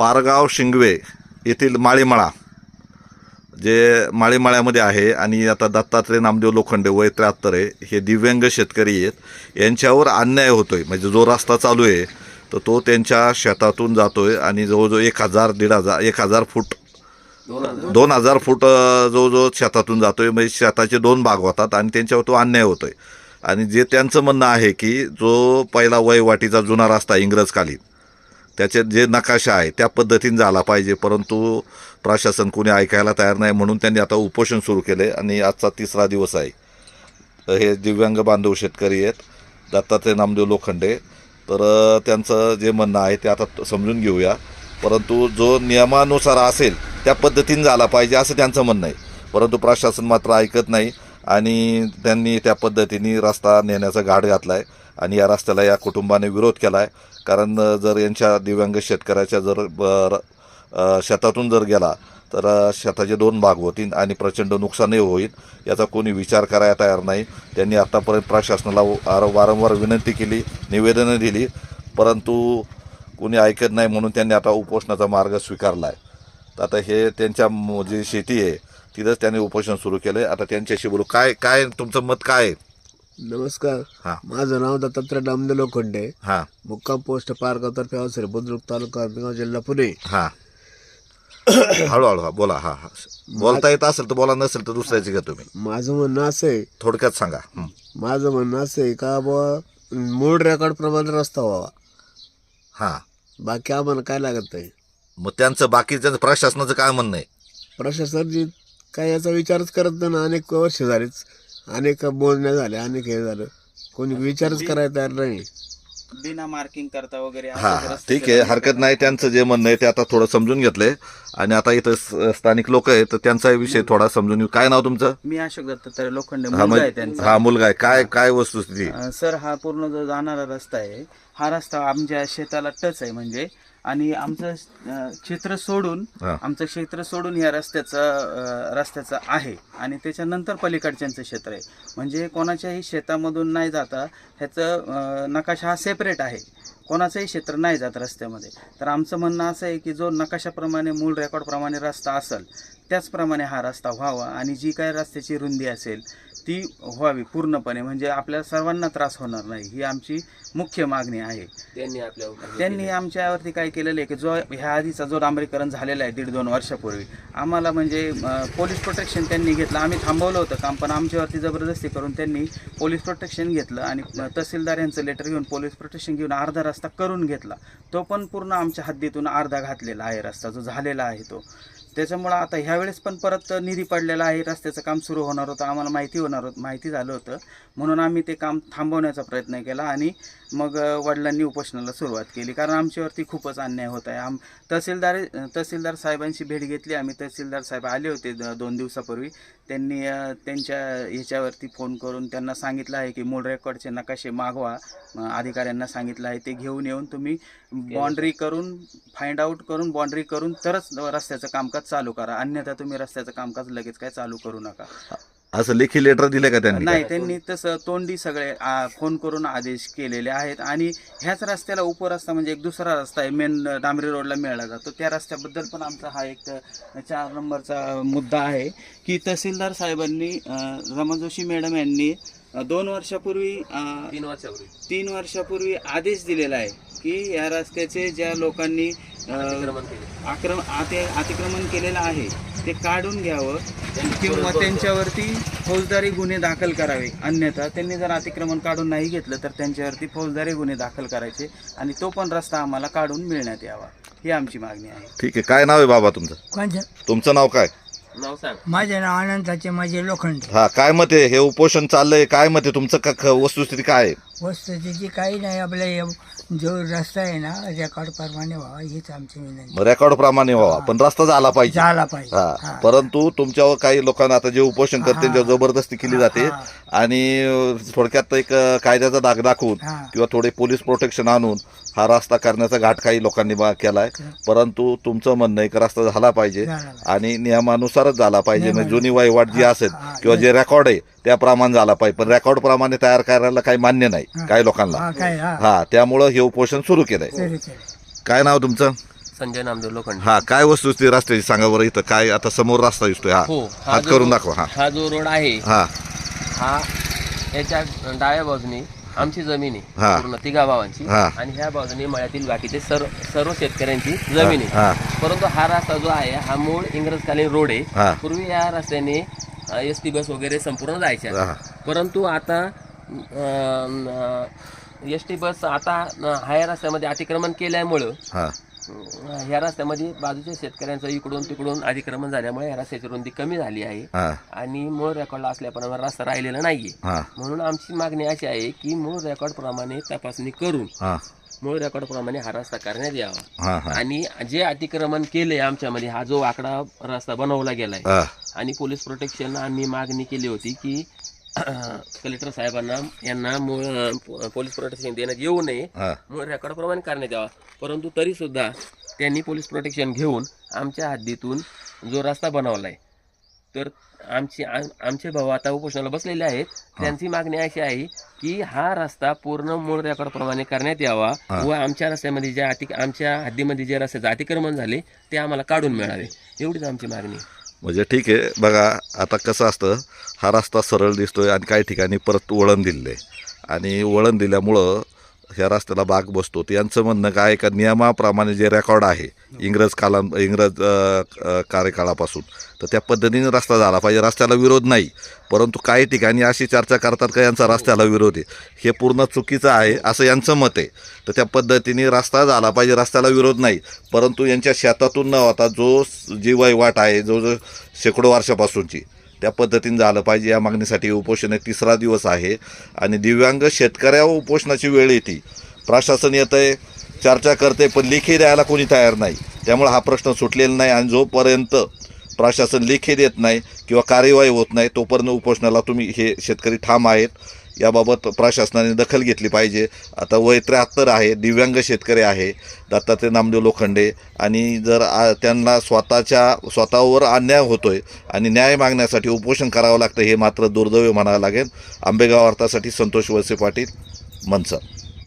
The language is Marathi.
पारगाव शिंगवे येथील माळीमळा जे माळीमाळ्यामध्ये आहे आणि आता दत्तात्रय नामदेव लोखंडे वय त्र्याहत्तर आहे हे दिव्यांग शेतकरी आहेत. यांच्यावर अन्याय होतोय. म्हणजे जो रस्ता चालू आहे तर तो त्यांच्या शेतातून जातोय आणि जवळजवळ एक हजार दीड हजार एक हजार फूट दोन हजार फूट. जवळजवळ शेतातून जातोय. म्हणजे शेताचे दोन भाग होतात आणि त्यांच्यावर तो अन्याय होतोय. आणि जे त्यांचं म्हणणं आहे की जो पहिला वयवाटीचा जुना रस्ता इंग्रजकालीन त्याचे जे नकाशा आहे त्या पद्धतीने झाला पाहिजे. परंतु प्रशासन कोणी ऐकायला तयार नाही म्हणून त्यांनी आता उपोषण सुरू केले आणि आजचा तिसरा दिवस आहे. हे दिव्यांग बांधव शेतकरी आहेत दत्तात्रय नामदेव लोखंडे. तर त्यांचं जे म्हणणं आहे ते आता समजून घेऊया. परंतु जो नियमानुसार असेल त्या पद्धतीने झाला पाहिजे असं त्यांचं म्हणणं आहे. परंतु प्रशासन मात्र ऐकत नाही. आणि त्यांनी त्या पद्धतीने रस्ता नेण्याचा घाट घातला आहे आणि या रस्त्याला या कुटुंबाने विरोध केला आहे कारण जर यांच्या दिव्यांग शेतकऱ्याच्या जर ब- र- शेतातून जर गेला तर शेताचे दोन भाग होतील आणि प्रचंड नुकसानही होईल याचा कोणी विचार करायला तयार नाही. त्यांनी आत्तापर्यंत प्रशासनाला वारंवार विनंती केली निवेदनं दिली परंतु कोणी ऐकत नाही म्हणून त्यांनी आता उपोषणाचा मार्ग स्वीकारला आहे तर आता हे त्यांच्या म- जी शेती आहे तिथंच त्यांनी उपोषण सुरू केलं आहे आता त्यांच्याशी बोलू. काय काय तुमचं मत काय आहे? नमस्कार. हा. माझं नाव दत्तात्रय नामदेव लोखंडे हां. मुक्काम पोस्ट पारगाव तर्फे अवसरे बुद्रुक तालुका आंबेगाव जिल्हा पुणे. हां. हळूहळू हा बोला हा हा. बोलता येत असेल तर बोला नसेल तर दुसऱ्याची घ्या तुम्ही. माझं म्हणणं असं आहे थोडक्यात सांगा. हं. माझं म्हणणं असं आहे का बुवा मूळ रेकॉर्ड प्रमाणे रस्ता व्हावा. हां. बाकी आम्हाला काय लागत नाही. मग त्यांचं बाकीचं प्रशासनाचं काय म्हणणं आहे? प्रशासनाची काय याचा विचारच करत नाही ना. अनेक वर्ष झालीच अनेक बोलण्या झाल्या अनेक हे झालं. कोणी विचारच करायला तयार नाही. बिना मार्किंग करता वगैरे असं हा हा. रस्ते ठीक आहे. हरकत नाही. त्यांचं जे म्हणणं आहे ते आता थोडं समजून घेतलंय. आणि आता इथं स- स्थानिक लोक आहेत तर त्यांचा विषय थोडा समजून घेऊ. काय नाव तुमचं? मी अशोक दत्तात्रय लोखंडे हा मुलगा आहे त्यांचा. हा मुलगा आहे. काय काय वस्तुस्थिती? अं, सर हा पूर्ण जो जाणारा रस्ता आहे हा रस्ता आमच्या शेताला टच आहे. म्हणजे आणि आमचं अं, क्षेत्र सोडून हा. आमचं क्षेत्र सोडून या रस्त्याचं अं, रस्त्याचं आहे. आणि त्याच्यानंतर पलीकडच्यांचं क्षेत्र आहे. म्हणजे कोणाच्याही शेतामधून नाही जाता ह्याचं अं, नकाशा हा सेपरेट आहे. कोणाचंही क्षेत्र नाही जात रस्त्यामध्ये. तर आमचं म्हणणं असं आहे की जो नकाशाप्रमाणे मूळ रेकॉर्डप्रमाणे रस्ता असेल त्याचप्रमाणे हा रस्ता व्हावा. आणि जी काय रस्त्याची रुंदी असेल ती व्हावी पूर्णपणे म्हणजे आपल्या सर्वांना त्रास होणार नाही ही आमची मुख्य मागणी आहे. त्यांनी आपल्या त्यांनी आमच्यावरती काय केलेलं आहे की जो ह्या आधीचा जो डांबरीकरण झालेला आहे दीड दोन वर्षापूर्वी आम्हाला म्हणजे पोलीस प्रोटेक्शन त्यांनी घेतलं. आम्ही थांबवलं होतं काम पण आमच्यावरती जबरदस्ती करून त्यांनी पोलीस प्रोटेक्शन घेतलं आणि तहसीलदार यांचं लेटर घेऊन पोलीस प्रोटेक्शन घेऊन अर्धा रस्ता करून घेतला. तो पण पूर्ण आमच्या हद्दीतून अर्धा घातलेला आहे रस्ता जो झालेला आहे तो. त्याच्यामुळं आता ह्यावेळेस पण परत निधी पडलेला आहे रस्त्याचं काम सुरू होणार होतं आम्हाला माहिती होणार होतं माहिती झालं होतं. म्हणून आम्ही ते काम थांबवण्याचा प्रयत्न केला आणि मग वडिलांनी उपोषणाला सुरुवात केली. कारण आमच्यावरती खूपच अन्याय होत आहे. आम तहसीलदार तहसीलदार साहेबांशी भेट घेतली. आम्ही तहसीलदार साहेब आले होते दोन दिवसापूर्वी. त्यांनी त्यांच्या ह्याच्यावरती फोन करून त्यांना सांगितलं आहे की मूळ रेकॉर्डचे नकाशे मागवा. अधिकाऱ्यांना सांगितलं आहे ते घेऊन येऊन तुम्ही बाँड्री करून फाइंड आउट करून बाँड्री करून तरच रस्त्याचं कामकाज चालू करा. अन्यथा तुम्ही रस्त्याचं कामकाज लगेच काय चालू करू नका. असं लेखी लेटर दिले का त्यांनी? नाही त्यांनी तसं तोंडी सगळे आ, फोन करून आदेश केलेले आहेत. आणि ह्याच रस्त्याला उपरस्ता म्हणजे एक दुसरा रस्ता आहे मेन डांबरी रोडला मिळाला जातो. त्या रस्त्याबद्दल पण आमचा हा एक चार नंबरचा मुद्दा आहे की तहसीलदार साहेबांनी रमा जोशी मॅडम यांनी दोन वर्षापूर्वी तीन वर्षापूर्वी. तीन वर्षापूर्वी आदेश दिलेला आहे की या रस्त्याचे ज्या लोकांनी आक्रम आते अतिक्रमण केलेलं आहे. ते काढून घ्यावं. किंवा त्यांच्यावरती फौजदारी गुन्हे दाखल करावे. अन्यथा त्यांनी जर अतिक्रमण काढून नाही घेतलं तर त्यांच्यावरती फौजदारी गुन्हे दाखल करायचे आणि तो पण रस्ता आम्हाला काढून मिळण्यात यावा. ही आमची मागणी आहे. ठीक आहे. काय नाव आहे बाबा तुमचं? तुमचं नाव काय? नाव सांग माझे नाव अनंताचे माझे लोखंड. हा काय मत आहे? हे उपोषण चाललंय. काय मत आहे? तुमचं का- क- वस्तुस्थिती काय आहे? वस्तुस्थिती काही नाही आपल्या जो रस्ता आहे ना रेकॉर्ड प्रमाणे व्हावा हीच आमची विनंती. रेकॉर्ड प्रमाणे व्हावा. पण रस्ता झाला पाहिजे. झाला पाहिजे. हा. हा. परंतु तुमच्यावर काही लोकांना आता जे उपोषण करते. त्यांच्यावर जबरदस्ती केली जाते हा. आणि अ, थोडक्यात एक अ, कायद्याचा दाग दाखवून हा. किंवा थोडे पोलीस प्रोटेक्शन आणून हा रस्ता करण्याचा घाट काही लोकांनी बा- केलाय. परंतु तुमचं म्हणणं आहे की रस्ता झाला पाहिजे झाला. आणि नियमानुसारच झाला पाहिजे. म्हणजे जुनी. वहिवाट जी हा, असेल हा, किंवा जे रेकॉर्ड आहे त्याप्रमाणे झाला पाहिजे. पण रेकॉर्ड प्रमाणे तयार करायला काही मान्य नाही. काही लोकांना? हा काय हा. हा त्यामुळं हे उपोषण सुरू केलंय. काय नाव तुमचं? संजय नामदेव लोखंडे. हा काय वस्तुस्थिती रस्त्याची? सांगा बरं इथं. काय आता समोर रस्ता दिसतोय. हा. हो हात जो करून दाखवा. हा. हा जो रोड आहे हा. हा याच्या डाव्या बाजूने आमची जमीन हा. आहे पूर्ण तिघा भावांची. हा. आणि ह्या बाजूने मळ्यातील बाकीचे सर्व सर्व शेतकऱ्यांची जमीन हा. आहे परंतु हा रस्ता जो आहे हा मूळ इंग्रजकालीन रोड हा. आहे पूर्वी या रस्त्याने एस टी बस वगैरे संपूर्ण जायच्या. हा. परंतु आता एस टी बस आता ह्या रस्त्यामध्ये अतिक्रमण केल्यामुळं हा. ह्या रस्त्यामध्ये बाजूच्या शेतकऱ्यांचं इकडून तिकडून अतिक्रमण झाल्यामुळे ह्या रस्त्याची रुंदी कमी झाली आहे. हा. आणि मूळ रेकॉर्डला असल्याप्रमाणे रस्ता राहिलेला नाहीये. हा. म्हणून आमची मागणी अशी आहे की मूळ रेकॉर्ड प्रमाणे तपासणी करून हा. मूळ रेकॉर्ड प्रमाणे हा रस्ता करण्यात यावा. हा हा. आणि जे अतिक्रमण केले आमच्यामध्ये हा जो आकडा रस्ता बनवला गेलाय हा. आणि पोलीस प्रोटेक्शन आम्ही मागणी केली होती की कलेक्टर साहेबांना यांना मूळ अं, पोलीस प्रोटेक्शन देण्यात येऊ नये. हा. मूळ रेकॉर्ड प्रमाणे करण्यात यावा. परंतु तरी सुद्धा त्यांनी पोलीस प्रोटेक्शन घेऊन आमच्या हद्दीतून जो रस्ता बनवलाय तर आमची आम- आमचे भाऊ आता उपोषणाला बसलेले आहेत. त्यांची मागणी अशी आहे की हा रस्ता पूर्ण मूळ रेकॉर्ड प्रमाणे करण्यात यावा हा. व आमच्या रस्त्यामध्ये जे अति आमच्या हद्दीमध्ये जे रस्त्याचं अतिक्रमण झाले ते आम्हाला काढून मिळावे. एवढीच आमची मागणी आहे. म्हणजे ठीक आहे बघा आता कसं असतं हा रस्ता सरळ दिसतो आहे आणि काही ठिकाणी परत वळण दिले आणि वळण दिल्यामुळं ह्या रस्त्याला बाग बसतो. तर यांचं म्हणणं काय का नियमाप्रमाणे जे रेकॉर्ड आहे इंग्रज काला इंग्रज कार्यकाळापासून तर त्या पद्धतीने रस्ता झाला पाहिजे. रस्त्याला विरोध नाही. परंतु काही ठिकाणी अशी चर्चा करतात का यांचा रस्त्याला विरोध आहे. हे पूर्ण चुकीचं आहे असं यांचं मत आहे. तर त्या पद्धतीने रस्ता झाला पाहिजे रस्त्याला विरोध नाही. परंतु यांच्या शेतातून न होता जो जी वहिवाट आहे जो जो शेकडो वर्षापासूनची त्या पद्धतीनं झालं पाहिजे. या मागणीसाठी उपोषण तिसरा दिवस आहे. आणि दिव्यांग शेतकऱ्या उपोषणाची वेळ येते. प्रशासन येतं आहे चर्चा करते पण लेखी द्यायला कोणी तयार नाही. त्यामुळे हा प्रश्न सुटलेला नाही आणि जोपर्यंत प्रशासन लेखी देत नाही किंवा कार्यवाही होत नाही तोपर्यंत उपोषणाला तुम्ही हे शेतकरी ठाम आहेत. याबाबत प्रशासनाने दखल घेतली पाहिजे. आता वय त्र्याहत्तर आहे दिव्यांग शेतकरी आहे दत्तात्रय नामदेव लोखंडे. आणि जर त्यांना स्वतःच्या स्वतःवर अन्याय होतोय आणि न्याय मागण्यासाठी उपोषण करावं लागतं हे मात्र दुर्दैव म्हणावं लागेल. आंबेगाव अर्थासाठी संतोष वळसे पाटील मनसा.